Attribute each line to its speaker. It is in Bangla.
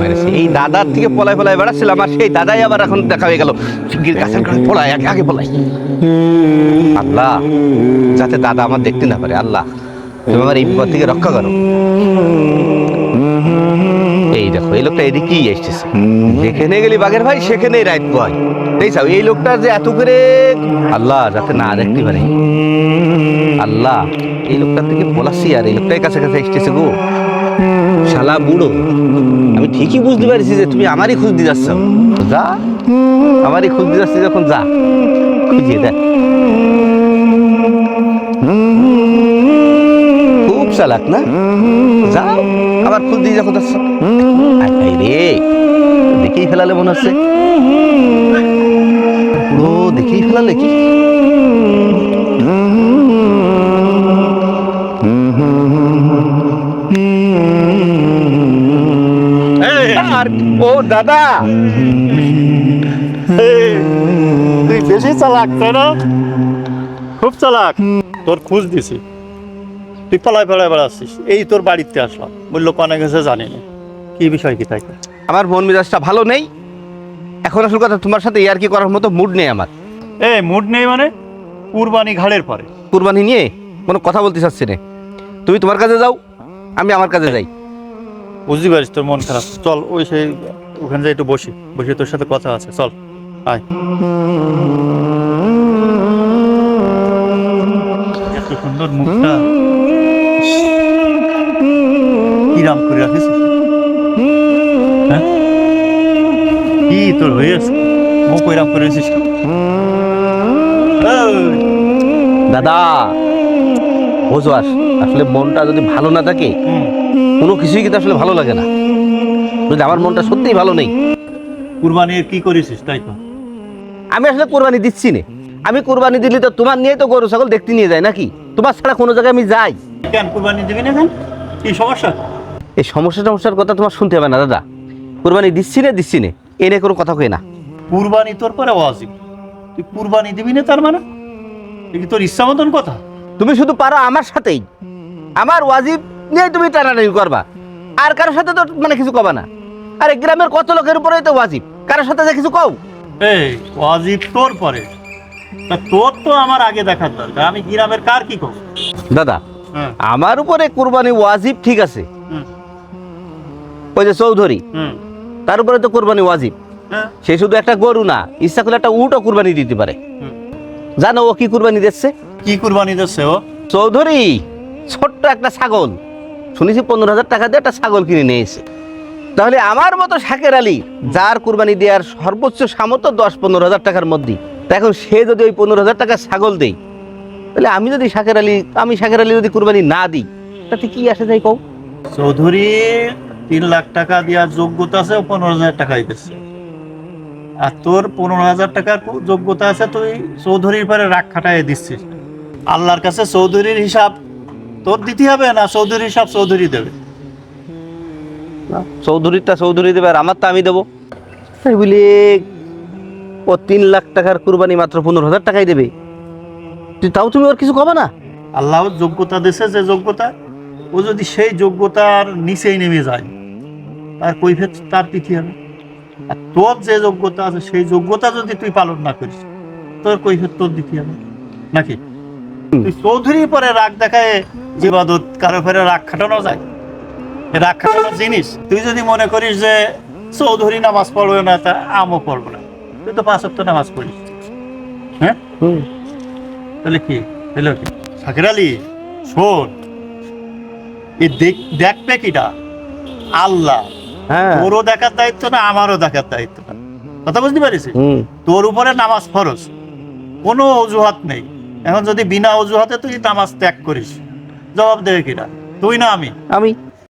Speaker 1: মেরেছে। এই দাদার থেকে পলাই পলাই সেই দাদাই আবার এখন দেখা হয়ে গেল। কাছে পলাই, আগে আগে পলাই। আল্লাহ, যাতে দাদা আমার দেখতে না পারে, আল্লাহ, তুমি আমার এই বিপদ থেকে রক্ষা করো। এই দেখো, এই লোকটা এদিকেই এসেছে। যেখানে গেলি বাঘের ভাই, সেখানেই রাইট বয়। এই এই লোকটা যে এত করে আল্লাহ, যাতে না দেখতে পারে। আল্লাহ, এই লোকটার থেকে পলাশি আর এই লোকটাই কাছে কাছে এসেছে গো। শালা বুড়ো, আমি ঠিকই বুঝতে পারছি যে তুমি আমারই খোঁজ দিয়ে যাচ্ছ। যা, আমারই খোঁজ দিয়ে যাচ্ছি যখন যা। খুঁজিয়ে দেখ। খুব চালাক না? যাও আবার খোঁজ দিয়ে যখন যাচ্ছ। রে, দেখেই ফেলালে মনে হচ্ছে। পুরো দেখেই ফেলালে কি? আর ও দাদা।
Speaker 2: তুই বেশি চালাক তাই না? খুব চালাক। তোর খুঁজ দিছি। তুই পালাই পালাই বেড়াচ্ছিস এই তোর বাড়িতে আসলাম। বলল কনে গেছে জানি না। কি বিষয় কি তাই?
Speaker 1: আমার মন মেজাজটা ভালো নেই। এখন আসল কথা তোমার সাথে ইয়ার কি করার মতো মুড নেই আমার।
Speaker 2: এ মুড নেই মানে? কুরবানি ঘাড়ের পরে।
Speaker 1: কুরবানি নিয়ে কোনো কথা বলতে চাচ্ছি না। তুমি তোমার কাছে যাও আমি আমার কাছে যাই।
Speaker 2: বুঝতে পারিস তোর মন খারাপ। চল ওই সেই ওখানে যাই একটু বসি। বসে তোর সাথে কথা আছে চল আয়। এত সুন্দর মুখটা। কিরাম করে রাখিস? হ্যাঁ? কি তোর হয়েছে মুখ ওইরাম করে রেছিস
Speaker 1: দাদা বোঝো আস আসলে মনটা যদি ভালো না থাকে কোনো কিছুই কিন্তু আসলে ভালো লাগে না। যদি আমার মনটা সত্যিই ভালো নেই।
Speaker 2: কুরবানির কি করেছিস তাই তো?
Speaker 1: আমি আসলে কোরবানি দিচ্ছি না। আমি কোরবানি দিলে তো তোমার নিয়ে তো গরু ছাগল দেখতে নিয়ে যায় নাকি? তোমার ছাড়া কোনো জায়গায় আমি যাই।
Speaker 2: কেন কুরবানি দিবি না কেন? কি সমস্যা?
Speaker 1: এই সমস্যা সমস্যার কথা তোমার শুনতে হবে না দাদা। কোরবানি দিচ্ছি না দিচ্ছি না। এ নিয়ে কোনো কথা কই না।
Speaker 2: কুরবানি তোর পরে ওয়াজিব। তুই কুরবানি দিবি না তার মানে? তোর ইচ্ছা মতন কথা?
Speaker 1: তুমি শুধু পারো আমার সাথেই। আমার ওয়াজিব নিয়ে তুমি টানাটানি করবা আর কারোর সাথে তো মানে কিছু কবা না। আরে গ্রামের কত লোকের উপরেই তো ওয়াজিব কারোর সাথে যে কিছু কও।
Speaker 2: এই ওয়াজিব তোর পরে। তা তোর তো আমার আগে দেখার দরকার আমি গ্রামের কার কি করব
Speaker 1: দাদা
Speaker 2: হ্যাঁ।
Speaker 1: আমার উপরে কুরবানি ওয়াজিব ঠিক আছে। ওই যে চৌধুরী তার উপরে তো কোরবানি ওয়াজিব।
Speaker 2: হ্যাঁ,
Speaker 1: সে শুধু একটা গরু না ইচ্ছা করলে একটা উটও কুরবানি দিতে পারে। জানো ও কি কুরবানি দিচ্ছে?
Speaker 2: কি কুরবানি দিচ্ছে ও?
Speaker 1: চৌধুরী ছোট্ট একটা ছাগল। শুনেছি পনেরো হাজার টাকা দিয়ে একটা ছাগল কিনে নিয়েছে তাহলে আমার মতো শাকের আলী, যার কুরবানি দেওয়ার সর্বোচ্চ সামর্থ্য দশ পনেরো হাজার টাকার মধ্যে, তা এখন সে যদি ওই পনেরো হাজার টাকা ছাগল দেই তাহলে আমি যদি শাকের আলী, আমি শাকের আলী যদি কুরবানি না দিই, তাতে কি আসে যাই কও?
Speaker 2: চৌধুরী, তিন লাখ টাকা দেওয়ার যোগ্যতা আছে পনেরো হাজার টাকা দিতেছে। আর তোর পনেরো হাজার টাকার যোগ্যতা আছে, তুই চৌধুরীর পরে রাগ খাটাই দিচ্ছিস। আল্লাহর কাছে চৌধুরীর হিসাব তোর দিতে হবে না চৌধুরী সব চৌধুরী দেবে?
Speaker 1: চৌধুরীরটা চৌধুরী দেবে আর আমার তো আমি দেবো। তাই বলি ও তিন লাখ টাকার কুরবানি মাত্র পনেরো হাজার টাকাই দেবে। তুই তাও তুমি ওর কিছু কবে না?
Speaker 2: আল্লাহ যোগ্যতা দিছে যে যোগ্যতা ও যদি সেই যোগ্যতার নিচেই নেমে যায় তার কৈফেত তার তিথি হবে। আর তোর যে যোগ্যতা আছে সেই যোগ্যতা যদি তুই পালন না করিস তোর কৈফেত তোর দিতে হবে। নাকি? চৌধুরী পরে রাগ দেখায় জীবাদত কারও ফেরে রাগ খাটানো যায়। এ রাগ খাটানোর জিনিস। তুই যদি মনে করিস যে চৌধুরী নামাজ পড়বে না তা আমও পড়ব না। তুই তো পাঁচ সপ্তাহ নামাজ পড়িস। হ্যাঁ? তাহলে কি? হলো কি? শাকির আলী শোন। এই দেখবে কিটা? আল্লাহ
Speaker 1: হ্যাঁ।
Speaker 2: তোরও দেখার দায়িত্ব না আমারও দেখার দায়িত্ব না। কথা বুঝতে পারিস তোর উপরে নামাজ ফরজ। কোনো অজুহাত নেই। এখন যদি বিনা অজুহাতে তুই নামাজ ত্যাগ করিস, জবাব দেবে কিনা? তুই না আমি।
Speaker 1: আমি।